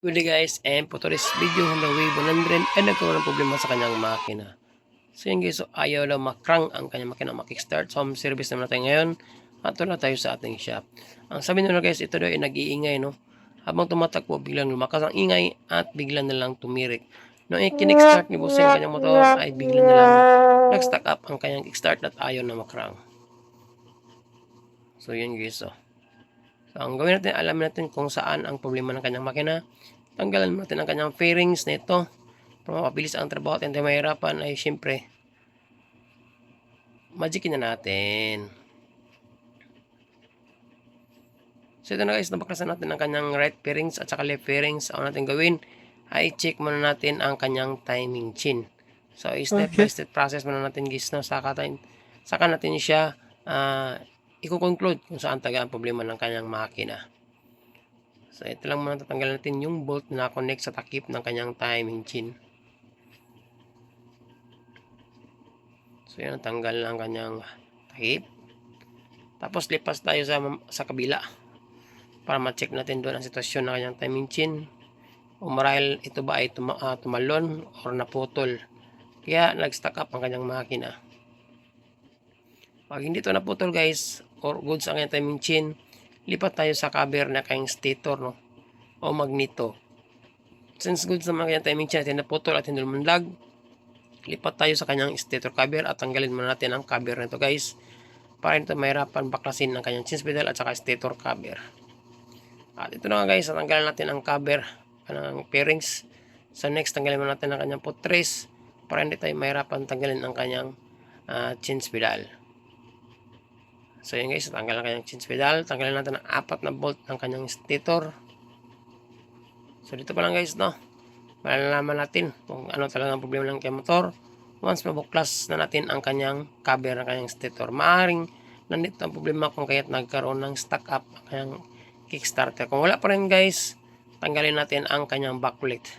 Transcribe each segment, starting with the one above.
Good day guys, and for today's video, Honda Wave 100 ay nagkaroon ng problema sa kanyang makina. So yun guys, so ayaw lang makrang ang kanyang makina makickstart. So home service naman natin ngayon at wala tayo sa ating shop. Ang sabi nila guys, ito daw ay nag-iingay no. Habang tumatakbo, biglang lumakas ang ingay at biglang na lang tumirik. Nung i-kickstart ni Bossing ang kanyang motor ay biglang na lang nag-stack up ang kanyang kickstart at ayaw na makrang. So yun guys, so. So, ang gawin natin, alamin natin kung saan ang problema ng kanyang makina. Tanggalan natin ang kanyang fairings nito. Para mapabilis ang trabaho at hindi mahirapan ay syempre, magicin na natin. So ito na guys, nabaklasan natin ang kanyang right fairings at saka left fairings. Ang natin gawin ay check muna natin ang kanyang timing chain. So step by step process muna natin guys no, saka, tayo, saka natin siya ah, i-conclude kung saan taga ang problema ng kanyang makina. So, ito lang muna tatanggalin natin yung bolt na connect sa takip ng kanyang timing chain. So, yan, tanggal ang kanyang takip. Tapos, lipas tayo sa, sa kabila para ma-check natin doon ang sitwasyon ng kanyang timing chain. O marahil ito ba ay tuma, ah, tumalon or naputol. Kaya, nag-stack up ang kanyang makina. Pag hindi ito naputol guys, or goods ang kanyang timing chain, lipat tayo sa cover na kayang stator no? o magneto. Since goods naman kanyang timing chain, hindi naputol at hindi lumundag, lipat tayo sa kanyang stator cover at tanggalin muna natin ang cover nito guys para ito mahirapan baklasin ng kanyang chain pedal at saka stator cover. At ito na nga guys, tanggalin natin ang cover ng pairings. So next, tanggalin muna natin ang kanyang putres para hindi tayo mahirapan tanggalin ang kanyang uh, chain pedal. So yun guys, tanggal ang kanyang chain pedal. Tanggalin natin ang apat na bolt ng kanyang stator. So dito pa lang guys, no? Malalaman natin kung ano talaga ang problema ng kanyang motor. Once mabuklas na natin ang kanyang cover ng kanyang stator. Maaring nandito ang problema kung kaya't nagkaroon ng stack up ang kanyang kickstarter. Kung wala pa rin guys, tanggalin natin ang kanyang backplate.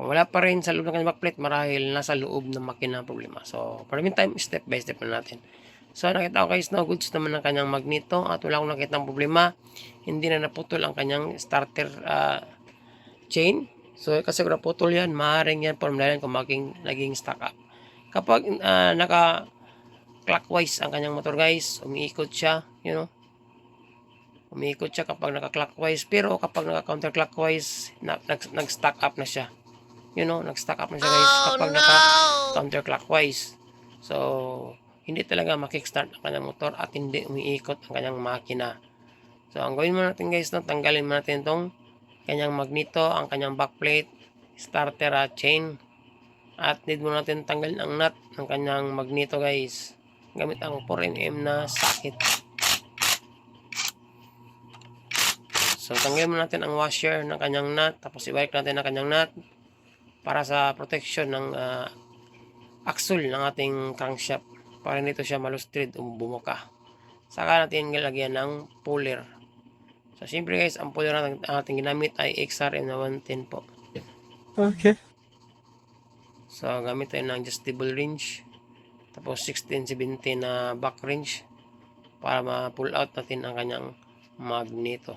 Kung wala pa rin sa loob ng kanyang backplate, marahil nasa loob ng makina ang problema. So, for the meantime, step by step na natin. So nakita ko guys no goods naman ng kanyang magneto at wala akong nakita ng problema. Hindi na naputol ang kanyang starter uh, chain. So kasi kung naputol yan, maaaring yan formulalan kung maging naging stack up. Kapag uh, naka clockwise ang kanyang motor guys, umiikot siya, you know. Umiikot siya kapag naka-clockwise pero kapag naka-counterclockwise, na, nag, nag-stack up na siya. You know, nag-stack up na siya guys kapag naka-counterclockwise. So, hindi talaga makickstart ang kanyang motor at hindi umiikot ang kanyang makina. So, ang gawin mo natin guys, no, tanggalin mo natin itong kanyang magneto, ang kanyang backplate, starter at chain. At need mo natin tanggalin ang nut ng kanyang magneto guys. Gamit ang 4mm na socket. So, tanggalin mo natin ang washer ng kanyang nut. Tapos, ibalik natin ang kanyang nut para sa protection ng uh, axle ng ating crankshaft para nito siya malustrid o bumuka. Saka natin nilagyan ng puller. So, siyempre guys, ang puller na ating ginamit ay XRM na 110 po. Okay. So, gamit tayo ng adjustable range. Tapos, 16-17 na back range para ma-pull out natin ang kanyang magneto.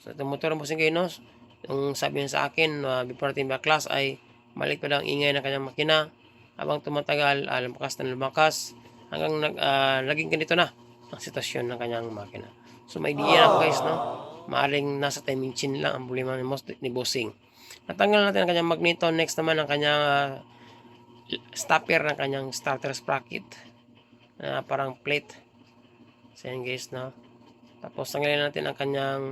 So, itong motor mo sing kayo, yung sabi niya sa akin, uh, before natin baklas ay malik pa daw ang ingay ng kanyang makina habang tumatagal, uh, lumakas na lumakas, hanggang nag, uh, naging ganito na ang sitwasyon ng kanyang makina. So may idea na po guys, no? Maaring nasa timing chain lang ang problema ni, ni Bossing. Natanggal natin ang kanyang magneto. Next naman ang kanyang uh, stopper ng kanyang starter sprocket. Na uh, parang plate. So yan guys, no? Tapos tanggalin natin ang kanyang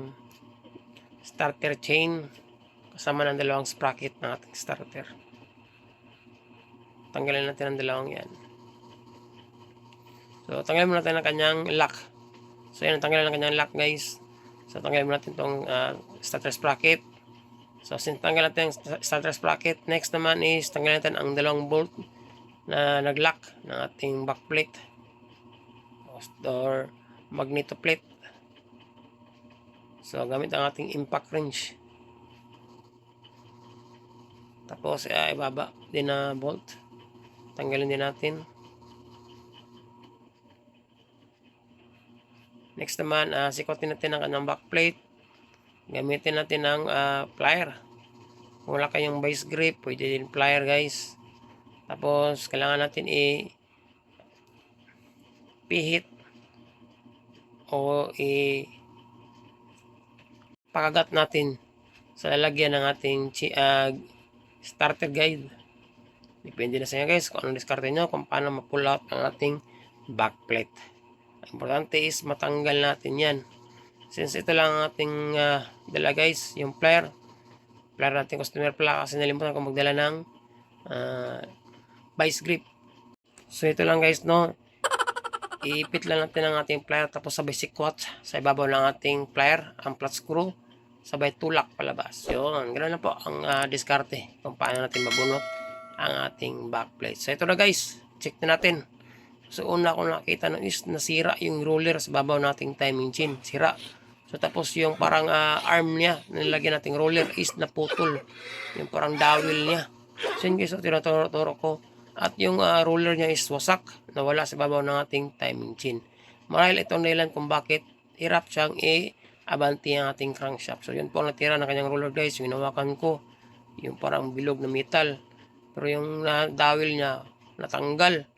starter chain kasama ng dalawang sprocket ng ating starter. Tanggalin natin ang dalawang yan. So, tanggalin mo natin ang kanyang lock. So, yan, tanggalin ang kanyang lock, guys. So, tanggalin mo natin itong uh, starter sprocket. So, since tanggal natin ang starter sprocket, next naman is tanggalin natin ang dalawang bolt na nag-lock ng ating backplate or magneto plate. So, gamit ang ating impact wrench. Tapos, uh, ibaba din na bolt tanggalin din natin next naman uh, sikotin natin ang kanyang backplate gamitin natin ang ah, plier. Kung wala kayong vice grip, pwede din plier guys. Tapos, kailangan natin i pihit o i pakagat natin sa lalagyan ng ating ah, starter guide. Depende na sa inyo guys kung anong diskarte nyo, kung paano ma-pull out ang ating backplate. Ang importante is matanggal natin yan. Since ito lang ang ating ah, dala guys, yung plier. Plier natin customer pala kasi nalimutan ko magdala ng ah, vice grip. So ito lang guys no. Iipit lang natin ang ating plier tapos sabay sikwat sa ibabaw ng ating plier, ang flat screw, sabay tulak palabas. Yun, ganoon lang po ang ah, diskarte kung paano natin mabunot ang ating backplate. So ito na guys, check na natin. So una ko nakita no is nasira yung roller sa babaw nating timing chain. Sira. So tapos yung parang ah, arm niya nilagyan nating roller is naputol. Yung parang dowel niya. So yun guys, so, tinuturo ko. At yung ah, roller niya is wasak. Nawala sa babaw ng ating timing chain. Marahil itong dahilan kung bakit hirap siyang i-abanti ang ating crankshaft. So yun po ang natira ng kanyang roller guys. Yung hinawakan ko. Yung parang bilog na metal. Pero yung dowel niya natanggal.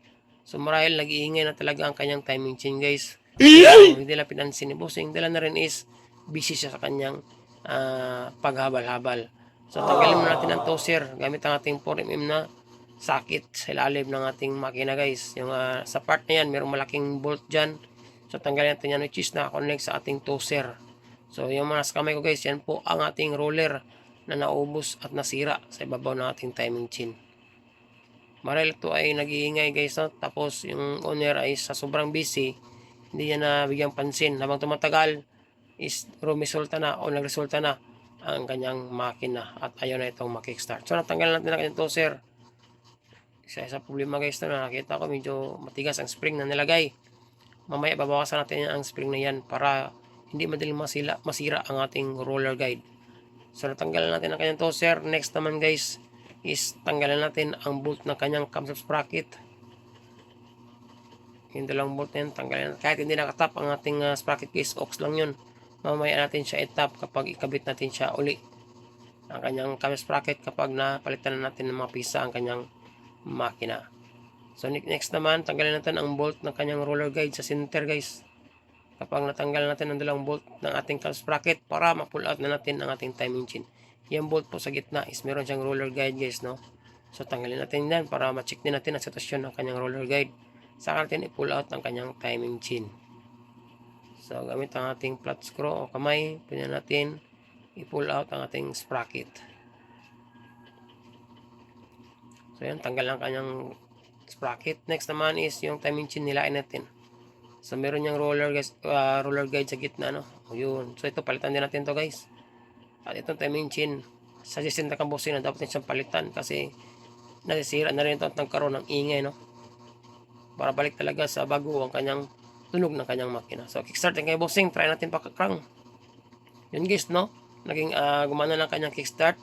So marahil nag-iingay na talaga ang kanyang timing chain guys. So, hindi lang pinansin ni Bossing. Dala na rin is busy siya sa kanyang ah, paghabal-habal. So tanggalin muna natin ang toaster gamit ang ating 4mm na sakit sa ilalim ng ating makina guys. Yung ah, sa part na yan, mayroong malaking bolt dyan. So tanggalin natin yan which is na-connect sa ating toaster. So yung mga kamay ko guys, yan po ang ating roller na naubos at nasira sa ibabaw ng ating timing chain. Marahil ito ay nag-iingay guys no? tapos yung owner ay sa sobrang busy hindi niya na bigyang pansin habang tumatagal is rumisulta na o nagresulta na ang kanyang makina at ayaw na itong makickstart. So natanggalan natin ang kanyang toaster. Isa sa problema guys na nakita ko medyo matigas ang spring na nilagay. Mamaya babawasan natin ang spring na yan para hindi madaling masila, masira ang ating roller guide. So natanggalan natin ang kanyang toaster. Next naman guys is tanggalan natin ang bolt ng kanyang camshaft sprocket. Yung dalawang bolt na yan, tanggalan. Kahit hindi nakatap ang ating ah, sprocket case, ox lang yun. Mamaya natin siya itap kapag ikabit natin siya uli. Ang kanyang camshaft sprocket kapag napalitan na natin ng mga pisa ang kanyang makina. So ne- next naman, tanggalin natin ang bolt ng kanyang roller guide sa center guys. Kapag natanggal natin ang dalawang bolt ng ating camshaft sprocket para ma-pull out na natin ang ating timing chain. Yung bolt po sa gitna is meron siyang roller guide guys no. So tanggalin natin yan para ma-check din natin ang sitwasyon ng kanyang roller guide. Saka natin i-pull out ang kanyang timing chain. So gamit ang ating flat screw o kamay, pwede natin i-pull out ang ating sprocket. So yan, tanggal ang kanyang sprocket. Next naman is yung timing chain nilain natin. So meron niyang roller guys, ah, roller guide sa gitna no. O yun. So ito palitan din natin to guys. At itong timing chain, suggestion na kambusin na dapat siyang palitan kasi nasisira na rin ito at nagkaroon ng ingay no. Para balik talaga sa bago ang kanyang tunog ng kanyang makina. So kickstart din kay bossing, try natin pakakrang. Yun guys no. Naging ah, gumana lang kanyang kickstart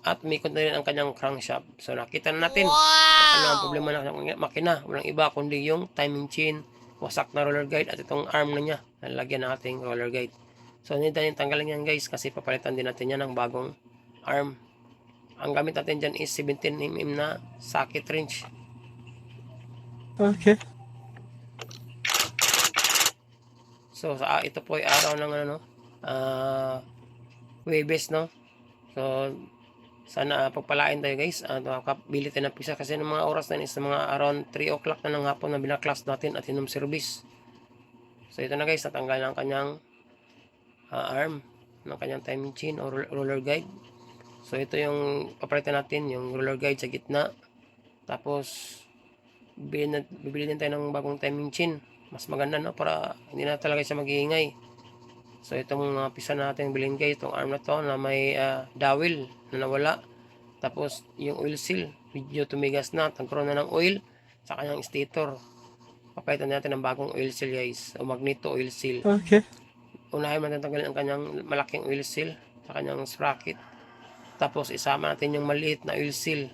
at umikot na rin ang kanyang crankshaft. So nakita na natin ano ang problema ng kanyang makina. Walang iba kundi yung timing chain, wasak na roller guide at itong arm na niya na lagyan ng ating roller guide. So need natin tanggalin yan guys kasi papalitan din natin yan ng bagong arm. Ang gamit natin dyan is 17mm na socket wrench. Okay. So sa ito po ay araw ng ano ah Webes no. So sana uh, pagpalain tayo guys at makakabili tayo ng pizza kasi ng mga oras na is mga around 3 o'clock na ng hapon na binaklas natin at inom service. So ito na guys, natanggal ang kanyang ah, arm ng kanyang timing chain o ro- roller guide. So ito yung papalitan natin, yung roller guide sa gitna. Tapos bibili, din tayo ng bagong timing chain. Mas maganda no para hindi na talaga siya mag-iingay. So itong mga pisa natin bilhin guys, itong arm na to na may ah, dowel na nawala. Tapos yung oil seal, medyo tumigas na, tagkaroon na ng oil sa kanyang stator. Papalitan natin ng bagong oil seal guys, o magneto oil seal. Okay. Unahin natin tanggalin ang kanyang malaking oil seal sa kanyang sprocket. Tapos isama natin yung maliit na oil seal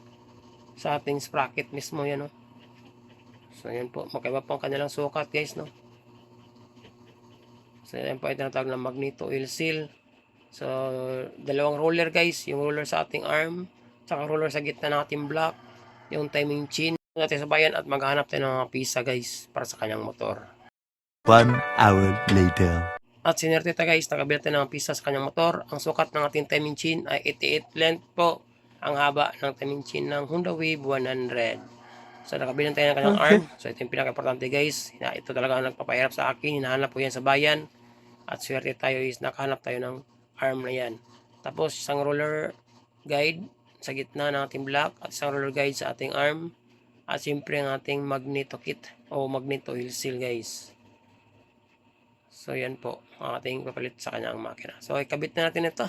sa ating sprocket mismo yan no. So yan po, magkaiba po ang kanilang sukat guys no. So yan po ay tinatawag na magneto oil seal So, dalawang roller guys, yung roller sa ating arm, saka roller sa gitna ng ating block, yung timing chin natin sa bayan at maghanap tayo ng mga pisa guys para sa kanyang motor. One hour later. At sinertita guys, nakabilat tayo ng pisa sa kanyang motor. Ang sukat ng ating timing chin ay 88 length po. Ang haba ng timing chin ng Honda Wave 100. So nakabilan tayo ng kanyang arm. So ito yung pinaka-importante guys. Ito talaga ang nagpapahirap sa akin. Hinahanap ko yan sa bayan. At swerte tayo is nakahanap tayo ng arm na yan. Tapos isang roller guide sa gitna ng ating block at isang roller guide sa ating arm. At siyempre ang ating magneto kit o magneto heel seal guys. So yan po ang ating papalit sa kanyang makina. So ikabit na natin ito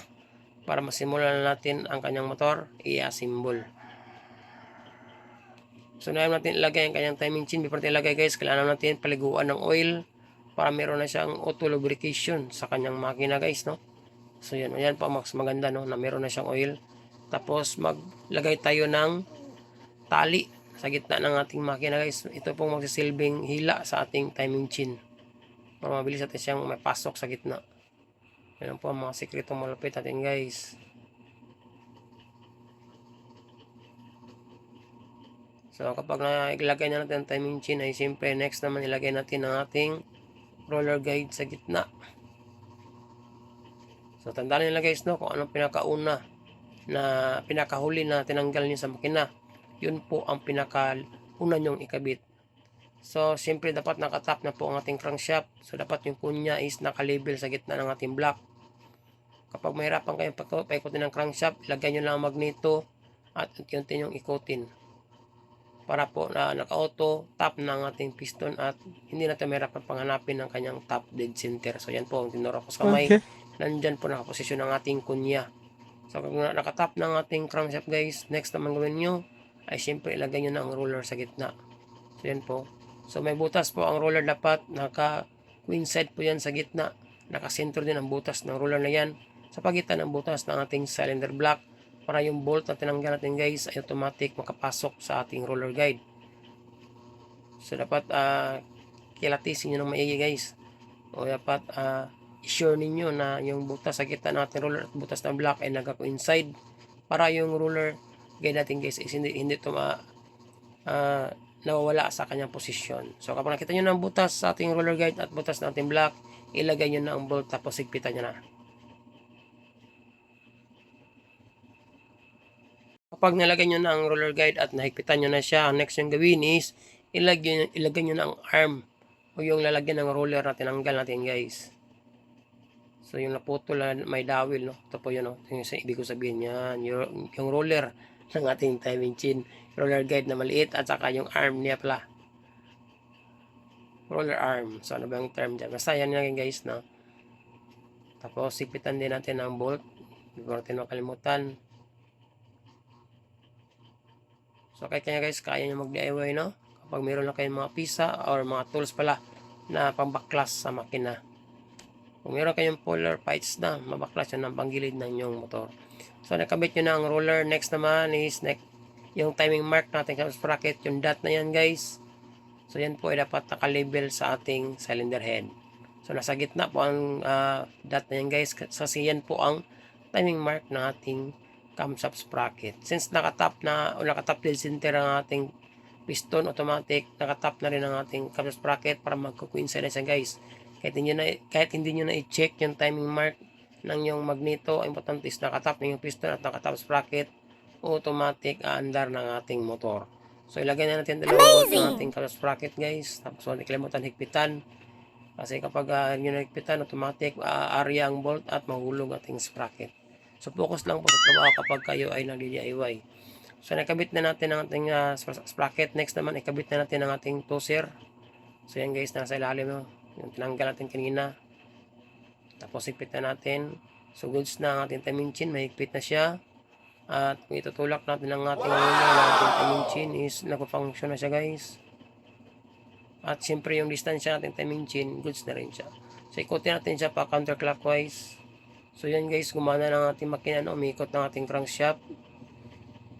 para masimulan na natin ang kanyang motor i-assemble. So na natin ilagay ang kanyang timing chain. Before natin ilagay guys, kailangan natin paliguan ng oil para meron na siyang auto lubrication sa kanyang makina guys no. So yan, yan po mas maganda no na meron na siyang oil. Tapos maglagay tayo ng tali sa gitna ng ating makina guys. Ito pong magsisilbing hila sa ating timing chain para mabilis natin siyang may pasok sa gitna. Yan po ang mga sikretong malapit natin guys. So kapag nailagay na natin ang timing chain ay siyempre next naman ilagay natin ang ating roller guide sa gitna. So tandaan nila guys no kung anong pinakauna na pinakahuli na tinanggal niyo sa makina. Yun po ang pinakauna nyong ikabit. So, siyempre dapat nakatap na po ang ating crankshaft. So, dapat yung kunya is nakalabel sa gitna ng ating block. Kapag mahirapan kayong paikutin ng crankshaft, ilagay nyo lang ang magneto at unti-unti nyong ikutin. Para po na naka-auto, tap ng ating piston at hindi natin mahirapan panghanapin ng kanyang top dead center. So, yan po ang tinuro ko sa kamay. Okay. Nandyan po nakaposisyon ang ating kunya. So, kung na- nakatap ng ating crankshaft guys, next naman gawin nyo ay siyempre ilagay nyo na ang roller sa gitna. So, yan po. So may butas po ang roller dapat naka queen side po yan sa gitna. Nakasentro din ang butas ng roller na yan sa pagitan ng butas ng ating cylinder block para yung bolt na tinanggal natin guys ay automatic makapasok sa ating roller guide. So dapat uh, kilatisin nyo ng maigi guys. O dapat ah, i-sure ninyo na yung butas sa gitna ng ating roller at butas ng block ay nagka-coincide para yung roller guide natin guys is hindi, hindi ito ma, ah, nawawala sa kanyang posisyon. So kapag nakita nyo ng butas sa ating roller guide at butas ng ating block, ilagay nyo na ang bolt tapos higpitan nyo na. Kapag nilagay nyo na ang roller guide at nahigpitan nyo na siya, ang next yung gawin is ilagay, ilagay nyo na ang arm o yung lalagyan ng roller na tinanggal natin guys. So yung naputol na may dawil, no? Ito po yun, no? Yung sa ibig ko sabihin yan, yung, yung roller ng ating timing chain roller guide na maliit at saka yung arm niya pala. Roller arm. So ano ba yung term dyan? Basta yan lang guys no? Tapos sipitan din natin ang bolt. Hindi ko natin makalimutan. So kahit kanya guys kaya nyo mag DIY no? Kapag meron na kayong mga pisa or mga tools pala na pambaklas sa makina. Kung meron kayong polar fights na mabaklas yun ng panggilid ng inyong motor. So, nakabit nyo na ang roller. Next naman is next, yung timing mark natin sa sprocket, yung dot na yan guys. So, yan po ay dapat nakalabel sa ating cylinder head. So, nasa gitna po ang ah, dot na yan guys. Kasi yan po ang timing mark ng ating camshaft sprocket. Since nakatap na, o nakatap dead center ang ating piston automatic, nakatap na rin ang ating camshaft sprocket para magkukuinside na siya guys. Kahit hindi, na, kahit hindi nyo na i-check yung timing mark ng yung magneto, ang importante is nakatap na yung piston at nakatap sprocket, automatic aandar ng ating motor. So ilagay na natin dalawang bolt ng ating camshaft sprocket guys. Tapos huwag nakalimutan higpitan. Kasi kapag uh, yun nagpitan, automatic uh, area ang bolt at mahulog ating sprocket. So focus lang po sa trabaho kapag kayo ay nag-DIY. So nakabit na natin ang ating uh, sprocket. Next naman, ikabit na natin ang ating toser. So yan guys, nasa ilalim mo. Yung tinanggal natin kanina. Tapos higpit na natin. So goods na ang ating timing chain, mahigpit na siya. At kung itutulak natin ang ating ng ating timing chain is nagpa-function na siya guys. At siyempre yung distansya natin timing chain, goods na rin siya. So ikutin natin siya pa counterclockwise. So yan guys, gumana ng ating makina, no? umikot ng ating crankshaft.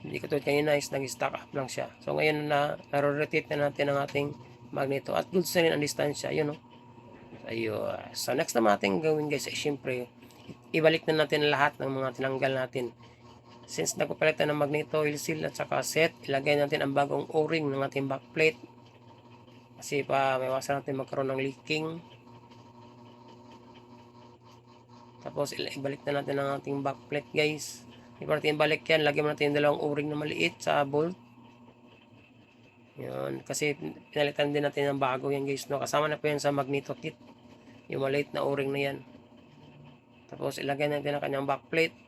Hindi katulad kanina is nag-stack up lang siya. So ngayon na, naro-rotate na natin ang ating magneto. At goods na rin ang distansya, yun no. Ayun. So next na natin gawin guys ay siyempre ibalik na natin lahat ng mga tinanggal natin. Since nagpapalitan ng magneto, oil seal at saka set, ilagay natin ang bagong o-ring ng ating backplate. Kasi pa may iwasan natin magkaroon ng leaking. Tapos ibalik na natin ang ating backplate guys. Iba natin ibalik yan, lagyan natin yung dalawang o-ring na maliit sa bolt. Yun, kasi pinalitan din natin ng bago yan guys, no? Kasama na po yan sa magneto kit. Yung maliit na o-ring na yan. Tapos ilagay natin ang kanyang backplate.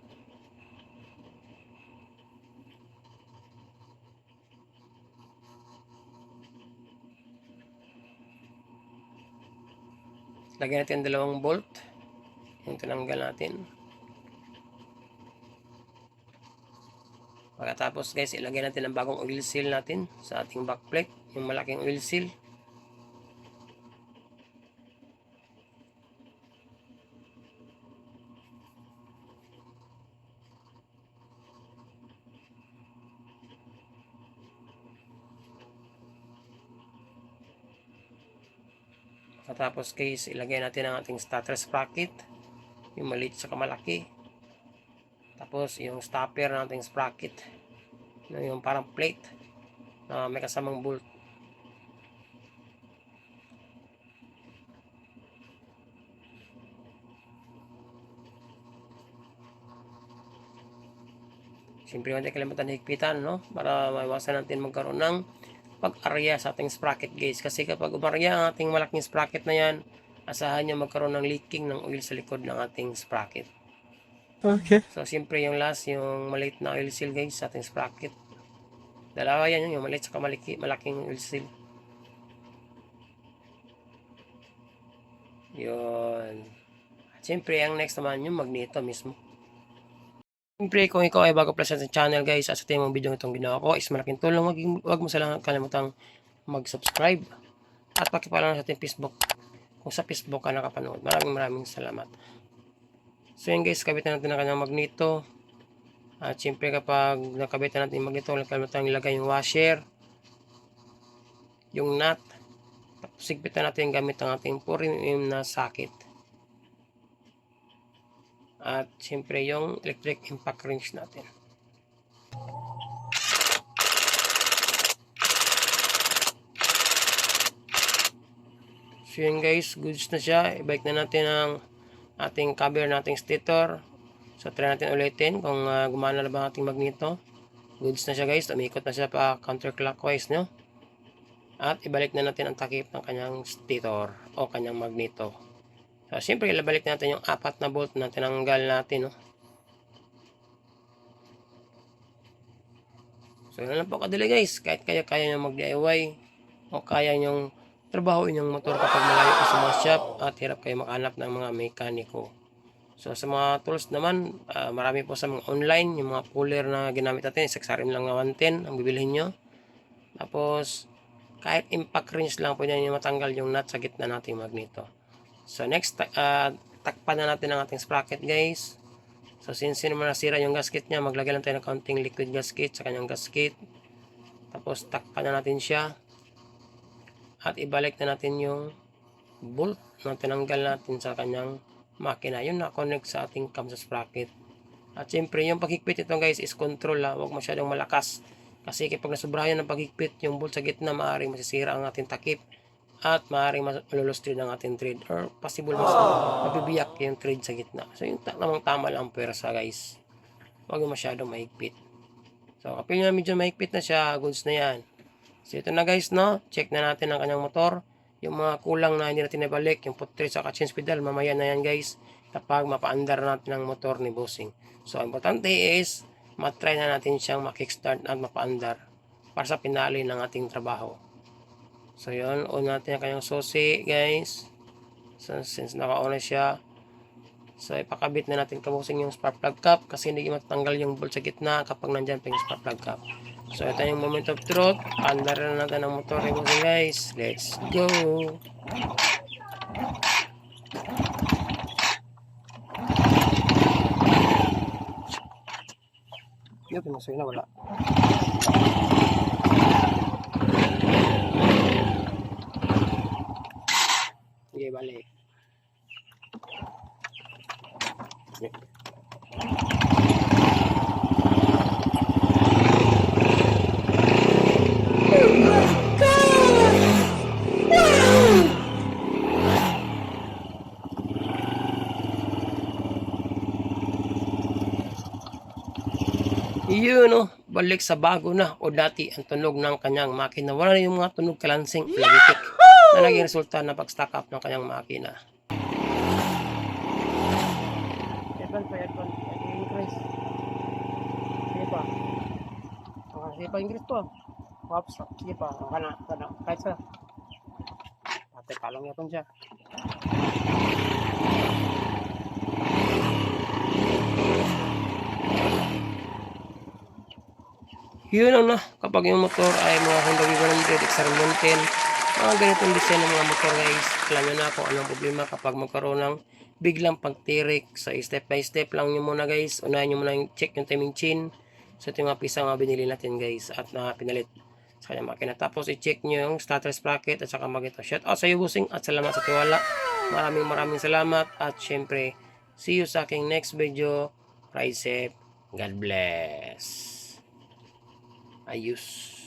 Lagyan natin ang dalawang bolt. Yung tinanggal natin. Pagkatapos guys, ilagay natin ang bagong oil seal natin sa ating backplate. Yung malaking oil seal. Pagkatapos guys, ilagay natin ang ating starter sprocket. Yung maliit sa malaki. Tapos yung stopper ng ating sprocket. Yung parang plate na may kasamang bolt. Siyempre, hindi kalimutan higpitan, no? Para maiwasan natin magkaroon ng pag-arya sa ating sprocket guys. Kasi kapag umarya ang ating malaking sprocket na yan, asahan nyo magkaroon ng leaking ng oil sa likod ng ating sprocket. Okay. So, siyempre yung last, yung maliit na oil seal guys sa ating sprocket. Dalawa yan yung maliit sa malaki, malaking oil seal. Yun. Siyempre, ang next naman yung magneto mismo. Siyempre, kung ikaw ay bago pala sa channel guys, at sa temang video itong ginawa ko, is malaking tulong. Wag, wag mo salang kalimutang mag-subscribe. At pakipala sa ating Facebook. Kung sa Facebook ka nakapanood. Maraming maraming salamat. So yun guys, kabitan natin ang kanyang magneto. At siyempre kapag nakabitan natin yung magneto, huwag kalimutan ilagay yung washer, yung nut. Tapos sigpitan natin gamit ang ating 4mm na socket. At siyempre yung electric impact wrench natin. So yun guys, goods na siya. Ibalik na natin ang ating cover nating stator. So try natin ulitin kung ah, gumana na ba ang ating magneto. Goods na siya guys. Umikot na siya pa counterclockwise no. At ibalik na natin ang takip ng kanyang stator o kanyang magneto. So siyempre ilabalik natin yung apat na bolt na tinanggal natin no. So yun lang po kadali guys. Kahit kaya kaya nyo mag-DIY o kaya nyong trabaho inyong motor kapag malayo ka sa mga shop at hirap kayo makahanap ng mga mekaniko. So sa mga tools naman, ah, marami po sa mga online, yung mga puller na ginamit natin, saksarin lang na 110 ang bibilhin nyo. Tapos, kahit impact wrench lang po yan yung matanggal yung nut sa gitna nating magneto. So next, ah, takpan na natin ang ating sprocket guys. So since sino man nasira yung gasket niya, maglagay lang tayo ng counting liquid gasket sa kanyang gasket. Tapos takpan na natin siya. At ibalik na natin yung bolt na tinanggal natin sa kanyang makina. Yun na-connect sa ating cam sa sprocket. At syempre, yung paghigpit ito guys is control ha. Huwag masyadong malakas. Kasi kapag nasubrahan ng paghigpit, yung bolt sa gitna, maaaring masisira ang ating takip. At maaaring mas- malulustrin ang ating thread. Or possible mas mabibiyak yung thread sa gitna. So yung ta- namang tama lang ang pwersa guys. Huwag yung masyadong mahigpit. So kapag yung medyo mahigpit na siya, goods na yan. So ito na guys, no? Check na natin ang kanyang motor. Yung mga kulang na hindi natin nabalik, yung putri sa change pedal, mamaya na yan guys. Kapag mapaandar natin ang motor ni Bossing. So, ang importante is, matry na natin siyang makickstart at mapaandar para sa pinali ng ating trabaho. So, yun. On natin ang kanyang susi, guys. So, since naka-on na siya, So, ipakabit na natin kabusing yung spark plug cap kasi hindi matatanggal yung bolt sa gitna kapag nandyan pa yung spark plug cap. So, ito yung moment of truth. Andar na natin ang motor ni Bossing guys. Let's go! Yun, pinasuyo na wala. Sige, balik. Yeah. Yun no, balik sa bago na o dati ang tunog ng kanyang makina. Wala na yung mga tunog kalansing, lagitik na naging resulta na pag-stack up ng kanyang makina. Evan pa, Evan. Increase. Sige pa. Sige pa, increase to. Waps, sige pa. Kana, kana. Kahit sa. Ate, palong yapon siya. Yun na, kapag yung motor ay mga Honda V100 XR Mountain, mga ganitong design ng mga motor guys, alam nyo na kung anong problema kapag magkaroon ng biglang pagtirik. So step by step lang nyo muna guys, unahin nyo muna yung check yung timing chain. So ito yung mga pisa mga binili natin guys at na pinalit sa kanyang makina. Tapos i-check nyo yung starter sprocket at saka mag ito. Shout out sa iyo busing at salamat sa tiwala. Maraming maraming salamat at syempre, see you sa aking next video. Ride safe. God bless. I use